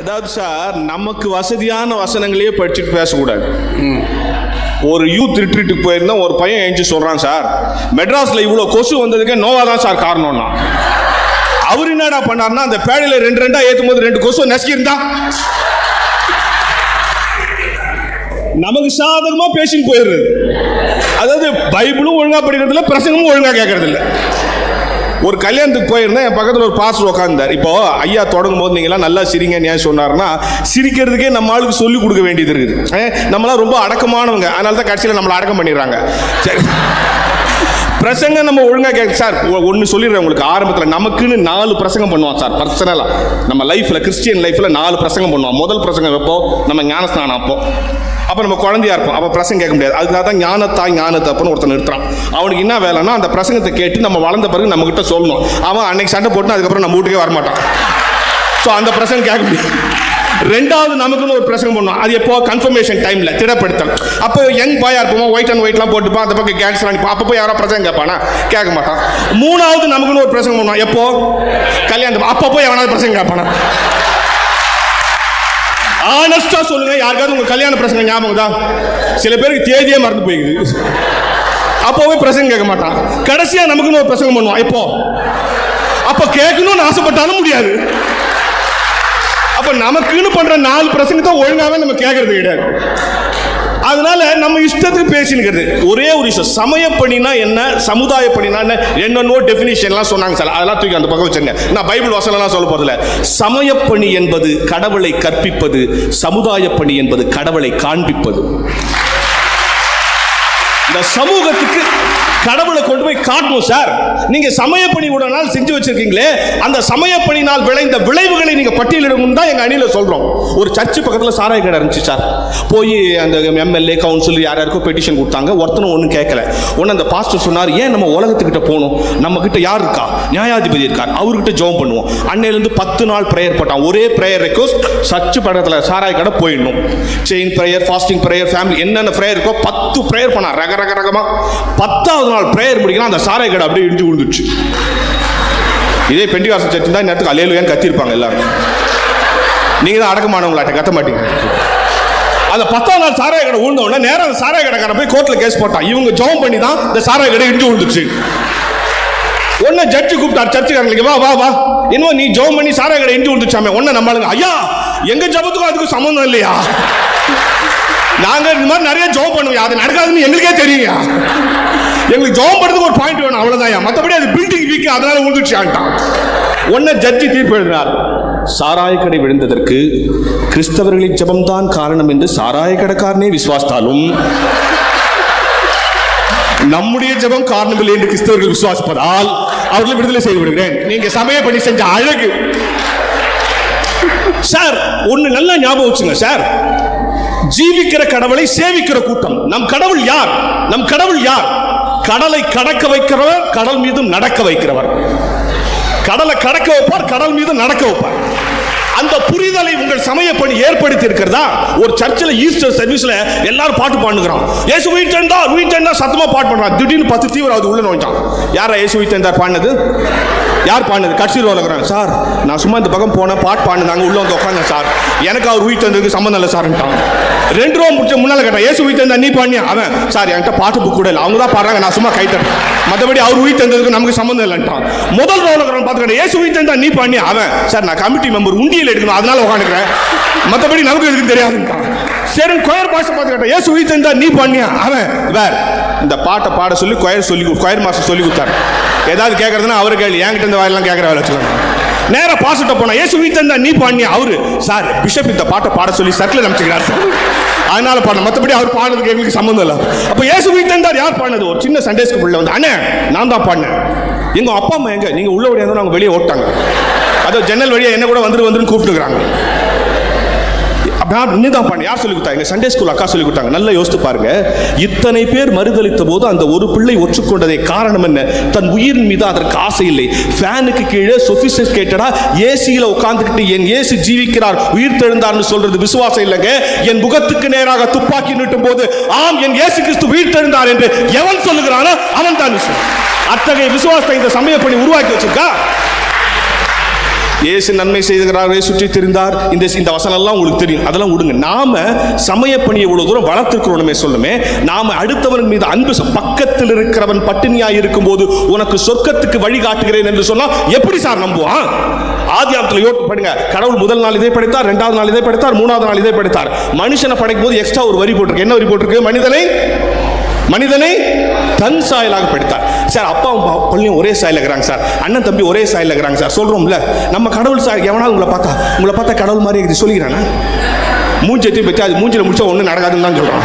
அதாவது சார் நமக்கு வசதியான வசனங்களையே படிச்சுட்டு பேசக்கூடாது. ஒரு யூத் ரிட்ரீட்டுக்கு போயிருந்தா ஒரு பையன் எழுந்து சொல்றான் சார் மெட்ராஸ்ல இவ்வளோ கொசு வந்ததுக்கே நோவா தான் சார் காரணம்னா. அவர் என்னடா பண்ணாருன்னா அந்த பேடையில் ரெண்டு ரெண்டா ஏத்தும் போது ரெண்டு கொசு நசுக்கியிருந்தா. நமக்கு சாதகமா பேசின்னு போயிடுறது. அதாவது பைபிளும் ஒழுங்கா படிக்கிறது இல்ல பிரசங்கமும் ஒழுங்கா கேட்கறது ஒரு கல்யாணத்துக்கு போயிருந்தேன் என் பக்கத்தில் ஒரு பாஸ்டர் உட்காந்தார் இப்போ ஐயா தொடங்கும் போது நீங்களாம் நல்லா சிரிங்கன்னு ஏன் சொன்னார்னா சிரிக்கிறதுக்கே நம்ம ஆளுக்கு சொல்லி கொடுக்க வேண்டியது இருக்குது. நம்மளாம் ரொம்ப அடக்கமானவங்க. அதனால தான் கடைசியில் நம்மளை அடக்கம் பண்ணிடுறாங்க. சரி பிரசங்கம் நம்ம ஒழுங்காக கேட்க சார் ஒன்று சொல்லிடுறேன் உங்களுக்கு. ஆரம்பத்தில் நமக்குன்னு நாலு பிரசங்கம் பண்ணுவோம் சார் பர்சனலாக நம்ம லைஃப்பில் கிறிஸ்டியன் லைஃப்பில் நாலு பிரசங்கம் பண்ணுவோம் முதல் பிரசங்கம் எப்போ? நம்ம ஞானஸ்நானம் அப்போ. அப்போ நம்ம குழந்தையா இருப்போம். அப்போ பிரசங்கம் கேட்க முடியாது. அதுக்காக தான் ஞானத்தாய் ஞானத்தப்பன்னு ஒருத்தன் நிறுத்துறான். அவனுக்கு என்ன வேலைன்னா அந்த பிரசங்கத்தை கேட்டு நம்ம வளர்ந்த பிறகு நம்ம கிட்ட சொல்லணும். அவன் அன்னைக்கு சண்டை போட்டு அதுக்கப்புறம் நம்ம வீட்டுக்கே வரமாட்டான். ஸோ அந்த பிரசங்கம் கேட்க முடியாது. ரெண்டாவது நமக்குன்னு ஒரு பிரசங்கம் பண்ணுவோம் அது எப்போ? கன்ஃபர்மேஷன் டைம்ல திடப்படுத்தல். அப்போ யங் பாயா இருப்போம்? ஒயிட் அண்ட் ஒயிட்லாம் போட்டுப்பா அந்த பக்கம் கேங்ஸ்டர் அனுப்பி அப்போ போய் யாரோ பிரசங்கம் கேட்பானா? கேட்க மாட்டான். மூணாவது நமக்குன்னு ஒரு பிரசங்கம் பண்ணுவான் எப்போ? கல்யாணம் அப்போ போய் எவனாவது பிரசங்கம் கேட்பானா? ஆனஸ்டா சொல்லுங்க. யாருக்காவது உங்க கல்யாண பிரசங்க ஞாபகம் தான் சில பேருக்கு தேதியே மறந்து போயிடுது அப்போவே பிரசங்கம் கேட்க மாட்டான். கடைசியா நமக்குன்னு ஒரு பிரசங்கம் பண்ணுவான். இப்போ. அப்ப கேட்கணும்னு ஆசைப்பட்டாலும் முடியாது. அப்ப நமக்குன்னு பண்ற நாலு பிரசங்கத்தை ஒழுங்காவே நம்ம கேட்கறது கிடையாது. அதனால நம்ம இஷ்டத்துக்கு பேசினுக்கிறது. ஒரே ஒரு விஷயம் சமய பணினா என்ன சமுதாய பணினா என்ன என்னென்னோ டெஃபினிஷன்லாம் சொன்னாங்க சார். அதெல்லாம் தூக்கி அந்த பக்கம் வச்சுருங்க. நான் பைபிள் வசனம்லாம் சொல்ல போகிறதில்ல சமய பணி என்பது கடவுளை கற்பிப்பது சமுதாய பணி என்பது கடவுளை காண்பிப்பது. இந்த சமூகத்துக்கு கடவுளை கொண்டு போய் காட்டணும் சார் நீங்க சமயப்பணி உடனால் செஞ்சு வச்சிருக்கீங்களே அந்த சமயப்பணினால் விளைந்த விளைவுகளை நீங்க பட்டியலிடணும் தான் எங்க அணியில சொல்றோம். ஒரு சர்ச்சு பக்கத்துல சாராய கடை இருந்துச்சு சார் போய் அந்த எம்எல்ஏ கவுன்சில் யார் யாருக்கோ பெட்டிஷன் கொடுத்தாங்க. ஒருத்தனும் ஒன்றும் கேட்கல. ஒன்று அந்த பாஸ்டர் சொன்னார் ஏன் நம்ம உலகத்துக்கிட்ட போகணும்? நம்ம கிட்ட யார் இருக்கா? நியாயாதிபதி இருக்கார். அவர்கிட்ட ஜெபம் பண்ணுவோம். அன்னையிலேருந்து பத்து நாள் ப்ரேயர் போட்டான். ஒரே ப்ரேயர் ரெக்வஸ்ட் சர்ச்சு பக்கத்தில் சாராய கடை போயிடணும். Chain prayer fasting prayer family என்னென்ன ப்ரேயர் இருக்கோ பத்து ப்ரேயர் பண்ணான். ரக ரக ரகமாக பத்தாவது நாள் ப்ரேயர் முடிக்கலாம் அந்த சாராய கடை அப்படியே இடிஞ்சு விழுந்துச்சு இதே பெண்டிகாசம் சர்ச்சு தான் நேரத்துக்கு அலையிலுயான்னு கத்திருப்பாங்க எல்லாரும். நீங்க தான் அடக்கமானவங்களாட்ட கத்த மாட்டீங்க. அந்த பத்தாம் நாள் சாராய கடை விழுந்த உடனே நேரம் அந்த சாராய கடைக்காரன் போய் கோர்ட்ல கேஸ் போட்டான். இவங்க ஜெபம் பண்ணி தான் இந்த சாராய கடை இடிஞ்சு விழுந்துச்சு உன்னை ஜட்ஜு கூப்பிட்டார் சர்ச்சுக்காரங்களுக்கு வா வா வா. இன்னும் நீ ஜோம் பண்ணி சாராய கடை இடிஞ்சு விழுந்துச்சாமே உன்னை நம்மளுங்க ஐயா எங்க ஜபத்துக்கும் அதுக்கும் சம்மந்தம் இல்லையா? நாங்க இந்த மாதிரி நிறைய ஜெபம் பண்ணுவோம் அது நடக்காதுன்னு எங்களுக்கே தெரியுங்க எங்களுக்கு ஜெபம் பண்ணுறதுக்கு ஒரு பாயிண்ட் வேணும் அவ்வளவுதான் மற்றபடி அது பில்டிங் வீக் அதனால விழுந்துச்சான்ட்டான் ஒன்ன ஜட்ஜி தீர்ப்பு எழுதினார் சாராய கடை விழுந்ததற்கு கிறிஸ்தவர்களின் ஜபம்தான் காரணம் என்று சாராய கடைக்காரனே விசுவாசித்தாலும் நம்முடைய ஜெபம் காரணமில்லை என்று கிறிஸ்தவர்கள் விசுவாசிப்பதால் அவர்களை விடுதலை செய்து விடுகிறேன். நீங்க சமய பணி செஞ்ச அழகு. சார் ஒண்ணு நல்லா ஞாபகம் வச்சுங்க சார் ஜீவிக்கிற கடவுளை சேவிக்கிற கூட்டம். நம் கடவுள் யார்? நம் கடவுள் யார்? கடலை கடக்க வைக்கிறவர் கடல் மீது நடக்க வைக்கிறவர். கடலை கடக்க வைப்பார் கடல் மீது நடக்க வைப்பார். அந்த புரிதலை உங்கள் சமய பணி ஏற்படுத்தி இருக்கிறதா ஒரு சர்ச்சில் ஈஸ்டர் சர்வீஸ்ல எல்லாரும் பாட்டு பாடுகிறோம் ஏசு உயிர் தெழுந்தார் சத்தமா பாட்டு பண்றான் திடீர்னு பத்து தீவிரம் உள்ள நோய்ட்டான் யாரா இயேசு உயிர் பாடினது? யார் பாடினது? கட்சி ரோலகிறாங்க சார். நான் சும்மா இந்த பக்கம் போனேன் பாட்டு பாடினாங்க உள்ள வந்து உட்காந்தேன் சார். எனக்கு அவர் உயிர் தந்ததுக்கு சம்மந்தம் இல்லை சார்ன்ட்டான் ரெண்டு ரூபா முடிச்ச முன்னால கேட்டான் ஏசு உயிர் தந்தா நீ பாடியா அவன் சார் என்கிட்ட பாட்டு புக் கூட இல்லை. அவங்க தான் பாடுறாங்க நான் சும்மா கைத்தட்டேன் மற்றபடி அவர் உயிர் தந்ததுக்கு நமக்கு சம்மந்தம் இல்லைன்ட்டான் முதல் ரோலகிறான் பார்த்துக்கிட்டேன் ஏசு உயிர் தந்தா நீ பாடியா அவன் சார் நான் கமிட்டி மெம்பர் உண்டியல் எடுக்கணும் அதனால உட்காந்துக்கிறேன் மற்றபடி நமக்கு எதுக்கு தெரியாதுன்ட்டான். சரி கொயர் பாஷை பார்த்துக்கிட்டேன் ஏசு உயிர் தந்தா நீ பாடியா அவன் வேற. இந்த பாட்டை பாட சொல்லி கொயர் சொல்லி கொயர் மாஸ்டர் சொல்லி கொடுத்தாரு. ஏதாவது கேட்கறதுன்னா அவரு கேள்வி என்கிட்ட இந்த வாயிலாம் கேட்கற வேலை வச்சுக்கோங்க. நேராக பாசிட்ட போனா ஏசு வீட்டில் தந்தா நீ பாடியா அவரு சார் பிஷப் இந்த பாட்டை பாட சொல்லி சர்க்கிள் அமைச்சுக்கிறார் சார். அதனால பாட மற்றபடி அவர் பாடுறதுக்கு எங்களுக்கு சம்மந்தம் இல்லை. அப்போ ஏசு வீட்டில் தந்தார் யார் பாடினது? ஒரு சின்ன சண்டே ஸ்கூல்ல வந்து அண்ணே நான் தான் பாடினேன். எங்கள் அப்பா அம்மா எங்க? நீங்கள் உள்ள வழியா இருந்தாலும் அவங்க வெளியே ஓட்டாங்க. அதோ ஜன்னல் வழியாக என்ன கூட வந்துட்டு வந்துருன்னு கூப்பிட்டுக்கிறாங்க நான் நீ தான் பண்ண யார் சொல்லி கொடுத்தாங்க? சண்டே ஸ்கூல் அக்கா சொல்லி கொடுத்தாங்க. நல்லா யோசித்து பாருங்க. இத்தனை பேர் மறுதளித்த போது அந்த ஒரு பிள்ளை ஒற்றுக்கொண்டதை காரணம் என்ன? தன் உயிரின் மீது அதற்கு ஆசை இல்லை. ஃபேனுக்கு கீழே சொபிஸ்டிகேட்டடா ஏசியில் உட்கார்ந்துக்கிட்டு என் ஏசி ஜீவிக்கிறார் உயிர் தெழுந்தார்னு சொல்றது விசுவாசம் இல்லைங்க. என் முகத்துக்கு நேராக துப்பாக்கி நீட்டும் போது ஆம் என் ஏசு கிறிஸ்து உயிர் தெழுந்தார் என்று எவன் சொல்லுகிறானோ அவன் தான் அத்தகைய விசுவாசத்தை இந்த சமயப்படி உருவாக்கி வச்சிருக்கா? இயேசு நன்மை செய்கிறாரே சுற்றி தெரிந்தார். இந்த இந்த வசனம் எல்லாம் உங்களுக்கு தெரியும். அதெல்லாம் விடுங்க. நாம சமய பணியை இவ்வளவு தூரம் வளர்த்திருக்கிறோமே சொல்லுமே நாம அடுத்தவன் மீது அன்பு பக்கத்தில் இருக்கிறவன் பட்டினியாக இருக்கும் போது உனக்கு சொர்க்கத்துக்கு வழி காட்டுகிறேன் என்று சொன்னா எப்படி சார் நம்புவான்? ஆதியாமத்தில் யோட்டு பண்ணுங்க கடவுள் முதல் நாள் இதை படைத்தார் ரெண்டாவது நாள் இதை படைத்தார் மூணாவது நாள் இதை படைத்தார். மனுஷனை படைக்கும் போது எக்ஸ்ட்ரா ஒரு வரி போட்டிருக்கு. என்ன வரி போட்டிருக்கு? மனிதனை மனிதனை தன் சாயலாக படித்தார். சார் அப்பாவும் பள்ளியும் ஒரே சாயல் இருக்கிறாங்க சார். அண்ணன் தம்பி ஒரே சாயல் இருக்கிறாங்க சார். சொல்கிறோம்ல நம்ம கடவுள் சார் எவனாவது உங்களை பார்த்தா உங்களை பார்த்தா கடவுள் மாதிரி இருக்குது சொல்லிக்கிறானா? மூஞ்சத்தை பற்றி அது மூஞ்சியில் முடிச்சா ஒன்றும் நடக்காதுன்னு தான் சொல்கிறான்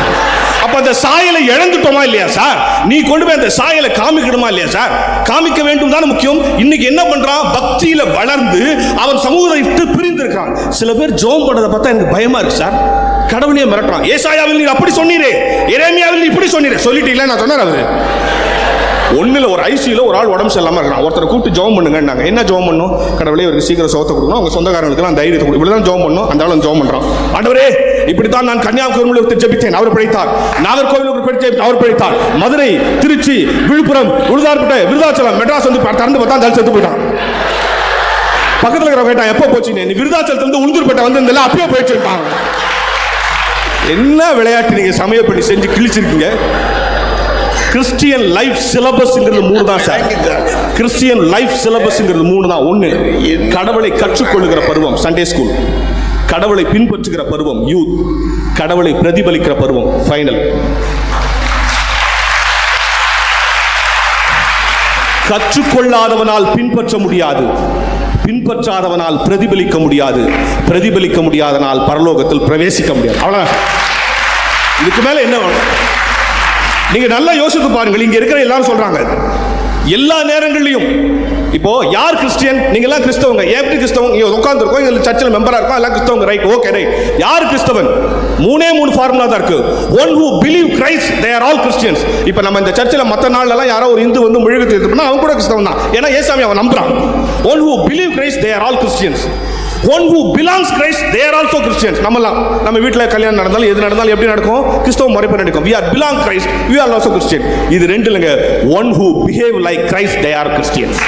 அப்போ அந்த சாயலை இழந்துட்டோமா இல்லையா சார்? நீ கொண்டு போய் அந்த சாயலை காமிக்கணுமா இல்லையா சார்? காமிக்க வேண்டும் தானே முக்கியம். இன்னைக்கு என்ன பண்ணுறான் பக்தியில் வளர்ந்து அவன் சமூகத்தை விட்டு பிரிந்து இருக்கான் சில பேர் ஜோம் பண்றதை பார்த்தா எனக்கு பயமாக இருக்கு சார். கடவுளையே மிரட்டுறான். ஏசாயாவில் நீர் அப்படி சொன்னீரே. இறைமையாவில் நீ இப்படி சொன்னீரே. சொல்லிட்டீங்களா? நான் சொன்னார் அவரு ஒண்ணுல ஒரு ஐசியில் ஒரு ஆள் உடம்பு சரியில்லாம இருக்கான். ஒருத்தரை கூப்பிட்டு ஜோம் பண்ணுங்கன்னாங்க. என்ன ஜோம் பண்ணும்? கடவுளே இவருக்கு சீக்கிரம் சோத்த கொடுக்கணும். அவங்க சொந்தக்காரங்களுக்கு நான் தைரியத்தை கொடுக்கும் இப்படிதான் ஜோம் பண்ணும். அந்த ஆளும் ஜோம் பண்றான். ஆண்டவரே இப்படித்தான் நான் கன்னியாகுமரியில் ஜெபித்தேன். அவர் பிழைத்தார். நாகர்கோவில் படித்தேன் அவர் பிழைத்தார். மதுரை திருச்சி விழுப்புரம் உழுதார்பேட்டை விருதாச்சலம் மெட்ராஸ் வந்து திறந்து பார்த்தா தலை செத்து போயிட்டான். பக்கத்துல இருக்கிற கேட்டான் எப்போ போச்சு நீ விருதாச்சலத்துல இருந்து உளுந்தூர்பேட்டை வந்து அப்பயே போயிட்டு இருக்காங்க என்ன விளையாட்டு நீங்க சமய பண்ணி செஞ்சு கிழிச்சிருக்கீங்க? கிறிஸ்டியன் லைஃப் சிலபஸ்ங்கிறது மூணு தான் சார் கிறிஸ்டியன் லைஃப் சிலபஸ்ங்கிறது மூணு தான். ஒன்று கடவுளை கற்றுக்கொள்ளுகிற பருவம் சண்டே ஸ்கூல் கடவுளை பின்பற்றுகிற பருவம் யூத் கடவுளை பிரதிபலிக்கிற பருவம் ஃபைனல் கற்றுக்கொள்ளாதவனால் பின்பற்ற முடியாது. பின்பற்றாதவனால் பிரதிபலிக்க முடியாது. பிரதிபலிக்க முடியாதனால் பரலோகத்தில் பிரவேசிக்க முடியாது. அவ்வளவுதான். இதுக்கு மேல என்ன வேணும்? நீங்க நல்லா யோசித்து பாருங்கள். இங்க இருக்கிற எல்லாரும் சொல்றாங்க. எல்லா நேரங்களிலும் இப்போ யார் கிறிஸ்டியன்? நீங்க எல்லாம் கிறிஸ்தவங்க எப்படி கிறிஸ்தவங்க? உட்காந்துருக்கோம் இதில் சர்ச்சில் மெம்பரா இருக்கோம். எல்லாம் கிறிஸ்தவங்க. ரைட் ஓகே ரைட் யார் கிறிஸ்தவன்? மூணே மூணு ஃபார்முலா தான் இருக்கு. One who believe Christ they are all Christians இப்போ நம்ம இந்த சர்ச்சில் மற்ற நாள்ல யாரோ ஒரு இந்து வந்து முழுகு தீர்த்துனா அவன் கூட கிறிஸ்தவன் தான். ஏன்னா ஏசாமி அவன் நம்புறான். One who believe Christ they are all Christians one who belongs Christ they are also Christians நம்மலாம் நம்ம வீட்டில் கல்யாணம் நடந்தாலும் எது நடந்தாலும் எப்படி நடக்கும்? கிறிஸ்தவ மறைப்பு நடக்கும் we are belong Christ we are also Christian இது ரெண்டு இல்லைங்க one who behave like Christ they are Christians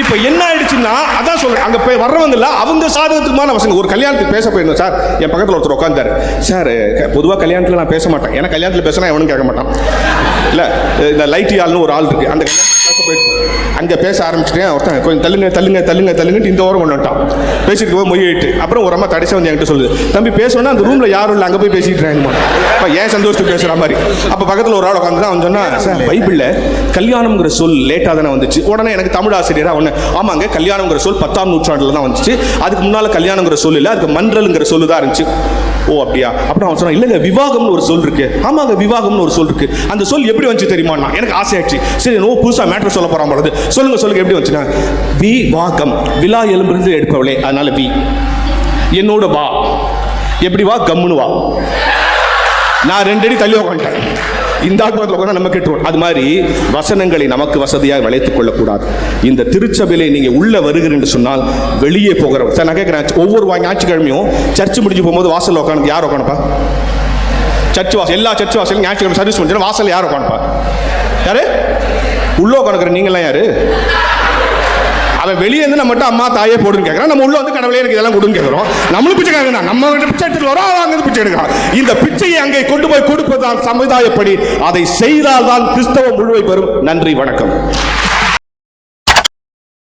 இப்போ என்ன ஆயிடுச்சுன்னா அதான் சொல்றேன். அங்கே போய் வர்றவங்க இல்ல அவங்க சாதகத்துக்குமான வசங்க. ஒரு கல்யாணத்துக்கு பேச போயிருந்தோம் சார். என் பக்கத்தில் ஒருத்தர் உட்காந்தாரு சார் பொதுவாக கல்யாணத்தில் நான் பேச மாட்டேன். ஏன்னா கல்யாணத்தில் பேசினா எவனும் கேட்க மாட்டான். இல்லை இந்த லைட்டியால்னு ஆள்னு ஒரு ஆள் இருக்கு. அந்த அங்கே பேச ஆரம்பிச்சிட்டேன். ஒருத்தன் கொஞ்சம் தள்ளுங்க தள்ளுங்க தள்ளுங்க தள்ளுங்கட்டு இந்த ஓரம் கொண்டு வந்துட்டான். பேசிட்டு போய் மொழியிட்டு அப்புறம் ஒரு அம்மா தடைசை வந்து என்கிட்ட சொல்லுது தம்பி பேசணும்னா அந்த ரூமில் யாரும் இல்லை அங்கே போய் பேசிட்டு இருக்கேன் ஏன் சந்தோஷத்துக்கு பேசுகிற மாதிரி. அப்போ பக்கத்தில் ஒரு ஆள் உட்காந்து அவன் சொன்னால் சார் பைபிளில் கல்யாணம்ங்கிற சொல் லேட்டாக தானே வந்துச்சு. உடனே எனக்கு தமிழ் ஆசிரியராக ஒன்று ஆமாங்க கல்யாணம்ங்கிற சொல் பத்தாம் நூற்றாண்டில் தான் வந்துச்சு. அதுக்கு முன்னால் கல்யாணங்கிற சொல் இல்லை அதுக்கு மன்றலுங்கிற சொல்லு தான் இருந்துச்சு. ஓ அப்படியா? அப்புறம் அவன் சொன்னான் இல்லைங்க விவாகம்னு ஒரு சொல் இருக்கு. ஆமாங்க விவாகம்னு ஒரு சொல் இருக்கு. அந்த சொல் எப்படி வந்துச்சு தெரியுமா எனக்கு ஆசையாச்சு. சரி நோ புதுசாக மேட்ரு சொல்ல போறான் பொழுது சொல்லுங்கள் சொல்லுங்கள் எப்படி வந்துச்சுன்னா வி வாக்கம். விழா எலும்பிருந்து எடுப்பவளே அதனால வி. என்னோட வா. எப்படி வா? கம்முன்னு வா. நான் ரெண்டு அடி தள்ளி உட்காந்துட்டேன் இந்த ஆத்மத்தில் உட்காந்து நம்ம கேட்டுருவோம். அது மாதிரி வசனங்களை நமக்கு வசதியாக வளைத்துக் கொள்ளக்கூடாது. இந்த திருச்சபையிலே நீங்கள் உள்ள வருகிறேன் சொன்னால் வெளியே போகிறோம் சார் நான் கேட்குறேன் ஒவ்வொரு வா- ஞாயிற்றுக்கிழமையும் சர்ச்சு முடிஞ்சு போகும்போது வாசலில் உட்காந்து யார் உட்காந்துப்பா சர்ச் வாசல் எல்லா சர்ச் வாசலும் ஞாயிற்றுக்கிழமை சர்வீஸ் முடிஞ்சா வாசல் யார் உட்காந்துப்பா யாரு? உள்ளே உட்காந்துக்கிற நீங்களாம் யாரு? அவன் வெளியே இருந்து நம்ம மட்டும் அம்மா தாயே போடுன்னு கேட்கறான் நம்ம உள்ள வந்து கடவுளே எனக்கு இதெல்லாம் கொடுன்னு கேட்குறோம் நம்மளும் பிச்சை கேட்கணும் நம்ம கிட்ட பிச்சை எடுத்துட்டு வரோம் அவன் அங்க பிச்சை எடுக்கிறான். இந்த பிச்சையை அங்கே கொண்டு போய் கொடுப்பதுதான் சமுதாயப்படி அதை செய்தால் தான் கிறிஸ்தவ முழுமை பெறும். நன்றி வணக்கம்.